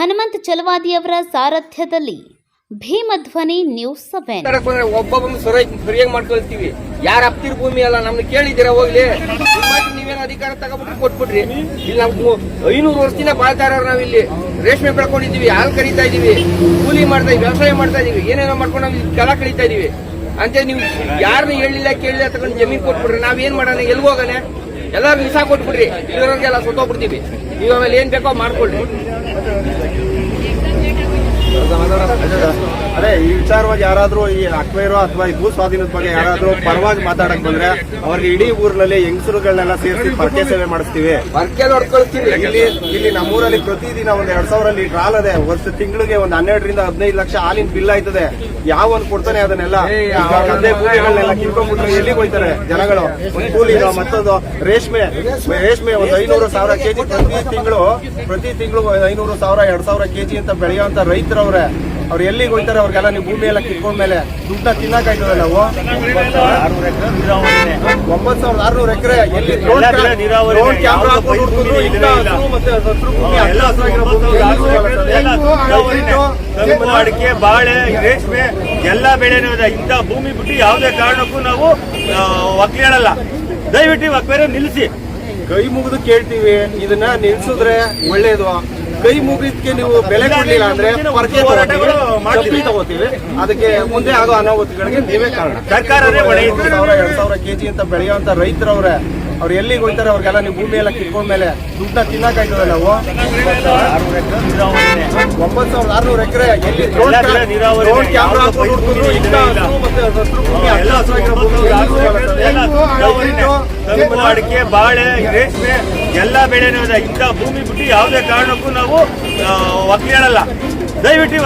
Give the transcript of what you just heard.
ಹನುಮಂತ ಚಲವಾದಿಯವರ ಸಾರಥ್ಯದಲ್ಲಿ Bheemadhwani news seven. ಒಬ್ಬ ಸರಿಯಾಗಿ ಮಾಡ್ಕೊಳ್ತೀವಿ. ಯಾರ ಅಪ್ತಿರ್ ಭೂಮಿ ಅಲ್ಲ, ನಮ್ನ ಕೇಳಿದಿರ ಹೋಗ್ಲಿ? ನೀವೇನು ಅಧಿಕಾರ ತಗೊಬಿಟ್ಟು ಕೊಟ್ಬಿಡ್ರಿ ಇಲ್ಲಿ ನಾವು ಐನೂರು ವರ್ಷದಿಂದ ಬಾಳ್ತಾ ಇರೋರು ನಾವಿಲ್ಲಿ. ರೇಷ್ಮೆ ಬೆಳ್ಕೊಂಡಿದೀವಿ ಹಾಲು ಕರೀತಾ ಇದೀವಿ ಕೂಲಿ ಮಾಡ್ತಾ ಇದೀವಿ ವ್ಯವಸಾಯ ಮಾಡ್ತಾ ಇದೀವಿ ಏನೇನೋ ಮಾಡ್ಕೊಂಡು ನಾವು ಕಲ ಕಳೀತಾ ಇದೀವಿ ಅಂತ ನೀವು ಯಾರನ್ನ ಹೇಳಿಲ್ಲ, ಕೇಳಿಲ್ಲ ತಗೊಂಡು ಜಮೀನ್ ಕೊಟ್ಬಿಡ್ರಿ ನಾವೇನ್ ಮಾಡೋಣ? ಎಲ್ಲಿ ಹೋಗೋಣ? ಎಲ್ಲಾರು ವಿಸಾ ಕೊಟ್ಬಿಡ್ರಿ. ಇಲ್ಲಿರೋರ್ಗೆಲ್ಲ ಸತ್ತೋಗ್ಬಿಡ್ತೀವಿ. ನೀವು ಆಮೇಲೆ ಏನ್ ಬೇಕೋ ಮಾಡ್ಕೊಳ್ರಿ. ಈ ವಿಚಾರವಾಗಿ ಯಾರಾದ್ರೂ ಈ ಅಕ್ವೇರೋ ಅಥವಾ ಈ ಭೂ ಸ್ವಾಧೀನದ ಬಗ್ಗೆ ಯಾರಾದ್ರೂ ಪರವಾಗಿ ಮಾತಾಡಕ್ ಬಂದ್ರೆ ಅವ್ರಿಗೆ ಇಡೀ ಊರಿನಲ್ಲಿ ಹೆಂಗಸರುಗಳನ್ನೆಲ್ಲ ಸೇರಿಸಿ ಪರ್ಕೆ ಸೇವೆ ಮಾಡಿಸ್ತೀವಿ. ಇಲ್ಲಿ ಇಲ್ಲಿ ನಮ್ಮೂರಲ್ಲಿ ಪ್ರತಿದಿನ ಒಂದ್ ಎರಡ್ ಸಾವಿರ ಲೀಟರ್ ಹಾಲ್ ಅದೇ. ವರ್ಷ ತಿಂಗಳಿಗೆ ಒಂದ್ ಹನ್ನೆರಡರಿಂದ ಹದಿನೈದು ಲಕ್ಷ ಹಾಲಿನ ಬಿಲ್ ಆಯ್ತದೆ. ಯಾವನ್ ಕೊಡ್ತಾನೆ ಅದನ್ನೆಲ್ಲ. ಭೂಮಿಗಳನ್ನೆಲ್ಲ ಕಿತ್ಕೊಂಡ್ಬಿಟ್ರೆ ಎಲ್ಲಿಗೆ ಹೋಯ್ತಾರೆ ಜನಗಳು? ಕೂಲಿ ಕೂಲಿನೋ ಮತ್ತೊಂದು ರೇಷ್ಮೆ. ರೇಷ್ಮೆ ಒಂದ್ ಐನೂರು ಸಾವಿರ ಕೆಜಿ ಪ್ರತಿ ತಿಂಗಳು ಪ್ರತಿ ತಿಂಗಳು ಐನೂರು ಸಾವಿರ ಎರಡ್ ಸಾವಿರ ಕೆಜಿ ಅಂತ ಬೆಳೆಯುವಂತ ರೈತರವ್ರೆ. ಅವ್ರು ಎಲ್ಲಿಗೆ ಹೋಗ್ತಾರೆ ಅವ್ರಿಗೆಲ್ಲ ನೀವು ಭೂಮಿ ಎಲ್ಲ ಕಿತ್ಕೊಂಡ್ಮೇಲೆ ದುಡ್ಡ ತಿನ್ನಕಾಯ್ತದೆ ನಾವು. ಒಂಬತ್ತು ಸಾವಿರದ ಆರ್ನೂರು ಎಕರೆ ಎಲ್ಲಿ ಅಡಿಕೆ ಬಾಳೆ ರೇಷ್ಮೆ ಎಲ್ಲ ಬೆಳೆನೂ ಇದೆ. ಇಂಥ ಭೂಮಿ ಬಿಟ್ಟು ಯಾವುದೇ ಕಾರಣಕ್ಕೂ ನಾವು ಒಕ್ಕೇಳಲ್ಲ ಒಕ್ಕಲೇಳಲ್ಲ ದಯವಿಟ್ಟು ಒಕ್ಕೇರ ನಿಲ್ಸಿ ನಿಲ್ಲಿಸಿ. ಕೈ ಮುಗಿದು ಕೇಳ್ತೀವಿ. ಇದನ್ನ ನಿಲ್ಸಿದ್ರೆ ಒಳ್ಳೇದು. ಕೈ ಮುಗಿದಕ್ಕೆ ನೀವು ಬೆಲೆ ಕೊಡ್ಲಿಲ್ಲ ಅಂದ್ರೆ ಪರಕೆ ಹೋರಾಟಗಳು. ಚಪ್ಪಲಿ ತಗೋತೀವಿ ಅದಕ್ಕೆ ಮುಂದೆ ಆಗೋ ಅನಾಹುತಗಳಿಗೆ ನೀವೇ ಕಾರಣ. ಸರ್ಕಾರ ಎರಡ್ ಸಾವಿರ ಕೆಜಿ ಅಂತ ಬೆಳೆಯುವಂತ ರೈತರವ್ರೆ ಅವ್ರು ಎಲ್ಲಿಗೆ ಹೋಗ್ತಾರೆ ಅವ್ರಿಗೆಲ್ಲ ನೀವು ಭೂಮಿ ಎಲ್ಲ ಕಿತ್ಕೊಂಡ್ಮೇಲೆ ದುಡ್ಡ ತಿನ್ನಕಾಯ್ತದೆ ನಾವು. ಒಂಬತ್ತು ಸಾವಿರದ ಆರ್ನೂರು ಎಕರೆ ಎಲ್ಲಿ ಡ್ರೋನ್ ಕ್ಯಾಮ್ರಾ ಇಲ್ಲ. ಅಡಿಕೆ ಬಾಳೆ ರೇಷ್ಮೆ ಎಲ್ಲ ಬೆಳೆನೂ ಇದೆ ಇಂಥ ಭೂಮಿ ಬಿಟ್ಟು ಯಾವುದೇ ಕಾರಣಕ್ಕೂ ನಾವು ಒಕ್ಕೇಳಲ್ಲ ದಯವಿಟ್ಟು